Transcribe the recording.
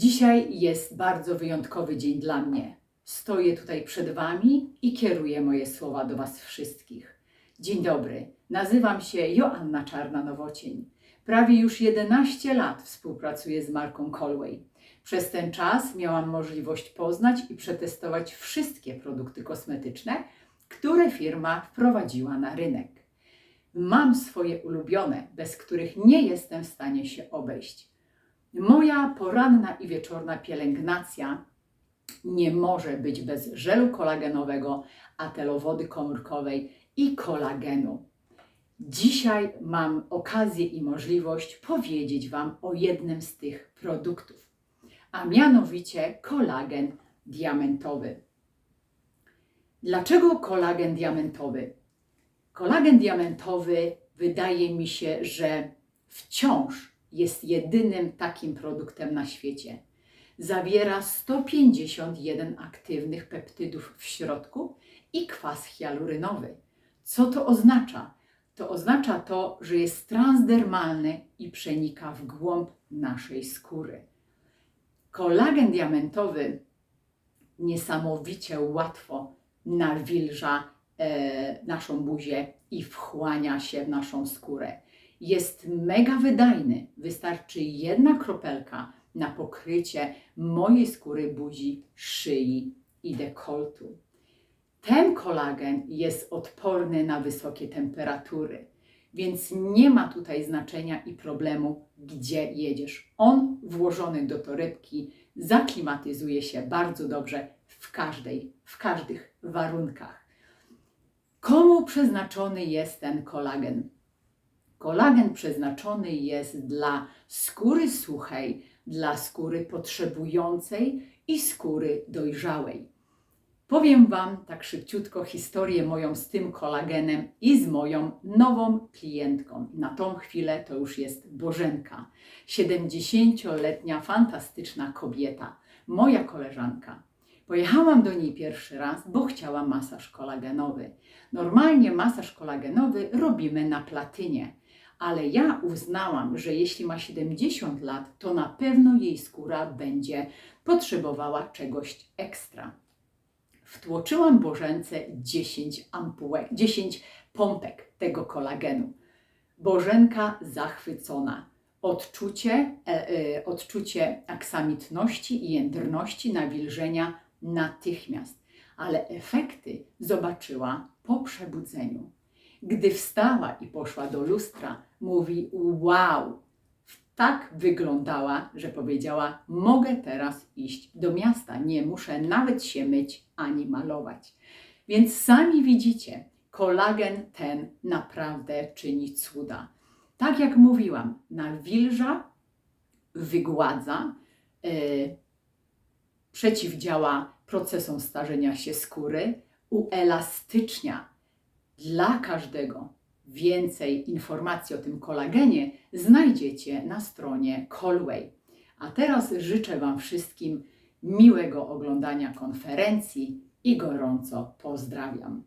Dzisiaj jest bardzo wyjątkowy dzień dla mnie. Stoję tutaj przed Wami i kieruję moje słowa do Was wszystkich. Dzień dobry, nazywam się Joanna Czarna-Nowocień. Prawie już 11 lat współpracuję z marką Colway. Przez ten czas miałam możliwość poznać i przetestować wszystkie produkty kosmetyczne, które firma wprowadziła na rynek. Mam swoje ulubione, bez których nie jestem w stanie się obejść. Moja poranna i wieczorna pielęgnacja nie może być bez żelu kolagenowego, atelowody komórkowej i kolagenu. Dzisiaj mam okazję i możliwość powiedzieć Wam o jednym z tych produktów, a mianowicie kolagen diamentowy. Dlaczego kolagen diamentowy? Kolagen diamentowy wydaje mi się, że wciąż jest jedynym takim produktem na świecie. Zawiera 151 aktywnych peptydów w środku i kwas hialurynowy. Co to oznacza? To oznacza to, że jest transdermalny i przenika w głąb naszej skóry. Kolagen diamentowy niesamowicie łatwo nawilża e, naszą buzię i wchłania się w naszą skórę. Jest mega wydajny. Wystarczy jedna kropelka na pokrycie mojej skóry buzi, szyi i dekoltu. Ten kolagen jest odporny na wysokie temperatury, więc nie ma tutaj znaczenia i problemu, gdzie jedziesz. On włożony do torebki zaklimatyzuje się bardzo dobrze w każdej, w każdych warunkach. Komu przeznaczony jest ten kolagen? Kolagen przeznaczony jest dla skóry suchej, dla skóry potrzebującej i skóry dojrzałej. Powiem Wam tak szybciutko historię moją z tym kolagenem i z moją nową klientką. Na tą chwilę to już jest Bożenka, 70-letnia fantastyczna kobieta, moja koleżanka. Pojechałam do niej pierwszy raz, bo chciała masaż kolagenowy. Normalnie masaż kolagenowy robimy na platynie, ale ja uznałam, że jeśli ma 70 lat, to na pewno jej skóra będzie potrzebowała czegoś ekstra. Wtłoczyłam Bożence 10 ampułek, 10 pompek tego kolagenu. Bożenka zachwycona. Odczucie, e, e, odczucie aksamitności i jędrności nawilżenia natychmiast, ale efekty zobaczyła po przebudzeniu. Gdy wstała i poszła do lustra, mówi: Wow! Tak wyglądała, że powiedziała: Mogę teraz iść do miasta, nie muszę nawet się myć ani malować. Więc sami widzicie, kolagen ten naprawdę czyni cuda. Tak jak mówiłam, nawilża, wygładza, yy, przeciwdziała procesom starzenia się skóry, uelastycznia dla każdego. Więcej informacji o tym kolagenie znajdziecie na stronie Colway. A teraz życzę Wam wszystkim miłego oglądania konferencji i gorąco pozdrawiam.